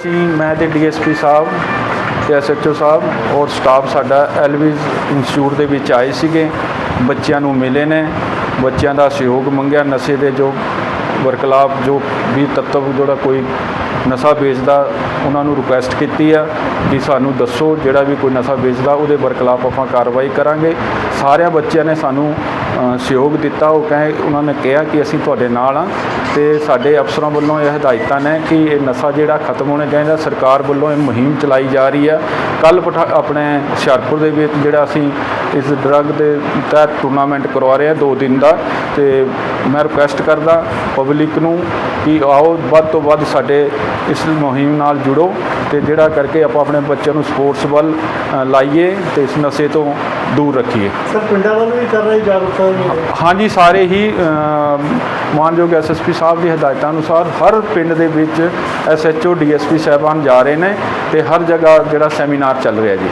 ਅਸੀਂ, ਮੈਂ ਤੇ ਡੀਐਸਪੀ ਸਾਹਿਬ ਤੇ ਐਸਐਚਓ ਸਾਹਿਬ ਔਰ ਸਟਾਫ ਸਾਡਾ ਐਲਵਿਸ ਇੰਸਟੀਚਿਊਟ ਦੇ ਵਿੱਚ ਆਏ ਸੀਗੇ। ਬੱਚਿਆਂ ਨੂੰ ਮਿਲੇ ਨੇ। ਬੱਚਿਆਂ ਦਾ ਸਹਿਯੋਗ ਮੰਗਿਆ। ਨਸ਼ੇ ਦੇ ਜੋ ਵਰਕਲਾਪ, ਜੋ ਵੀ ਤੱਤਵ, ਜਿਹੜਾ ਕੋਈ ਨਸ਼ਾ ਵੇਚਦਾ, ਉਹਨਾਂ ਨੂੰ ਰਿਕੁਐਸਟ ਕੀਤੀ ਆ ਕਿ ਸਾਨੂੰ ਦੱਸੋ ਜਿਹੜਾ ਵੀ ਕੋਈ ਨਸ਼ਾ ਵੇਚਦਾ, ਉਹਦੇ ਵਰਕਲਾਪ ਆਪਾਂ ਕਾਰਵਾਈ ਕਰਾਂਗੇ। ਸਾਰਿਆਂ ਬੱਚਿਆਂ ਨੇ ਸਾਨੂੰ ਸਹਿਯੋਗ ਦਿੱਤਾ। ਉਹ ਕਹੇ, ਉਹਨਾਂ ਨੇ ਕਿਹਾ ਕਿ ਅਸੀਂ ਤੁਹਾਡੇ ਨਾਲ ਆ। ਤੇ ਸਾਡੇ ਅਫਸਰਾਂ ਵੱਲੋਂ ਇਹ ਹਦਾਇਤਾਂ ਨੇ ਕਿ ਇਹ ਨਸ਼ਾ ਜਿਹੜਾ ਖਤਮ ਹੋਣਾ ਚਾਹੀਦਾ, ਸਰਕਾਰ ਵੱਲੋਂ ਇਹ ਮੁਹਿੰਮ ਚਲਾਈ ਜਾ ਰਹੀ ਆ। ਕੱਲ ਆਪਣੇ ਹੁਸ਼ਿਆਰਪੁਰ ਦੇ ਵਿੱਚ ਜਿਹੜਾ ਅਸੀਂ ਇਸ ਡਰੱਗ ਦੇ ਤਹਿਤ ਟੂਰਨਾਮੈਂਟ ਕਰਵਾ ਰਹੇ ਹਾਂ ਦੋ ਦਿਨ ਦਾ, ਤੇ ਮੈਂ ਰਿਕੁਐਸਟ ਕਰਦਾ ਪਬਲਿਕ ਨੂੰ ਕਿ ਆਓ, ਵੱਧ ਤੋਂ ਵੱਧ ਸਾਡੇ ਇਸ ਮੁਹਿੰਮ ਨਾਲ ਜੁੜੋ ਤੇ ਜਿਹੜਾ ਕਰਕੇ ਆਪਾਂ ਆਪਣੇ ਬੱਚਿਆਂ ਨੂੰ ਸਪੋਰਟਸ ਵੱਲ ਲਾਈਏ ਤੇ ਇਸ ਨਸ਼ੇ ਤੋਂ ਦੂਰ ਰੱਖੀਏ। ਸਰ ਪਿੰਡਾਂ ਵੱਲ ਵੀ ਕਰ ਰਹੀ ਜਾਗਰੂਕਤਾ ਹਾਂਜੀ ਸਾਰੇ ਹੀ ਮਾਨਯੋਗ ਐਸਐਸਪੀ ਸਾਹਿਬ ਦੀ ਹਦਾਇਤਾਂ ਅਨੁਸਾਰ ਹਰ ਪਿੰਡ ਦੇ ਵਿੱਚ ਐਸਐਚਓ ਡੀਐਸਪੀ ਸਾਹਿਬਾਨ ਜਾ ਰਹੇ ਨੇ ਤੇ ਹਰ ਜਗ੍ਹਾ ਜਿਹੜਾ ਸੈਮੀਨਾਰ ਚੱਲ ਰਿਹਾ ਜੀ।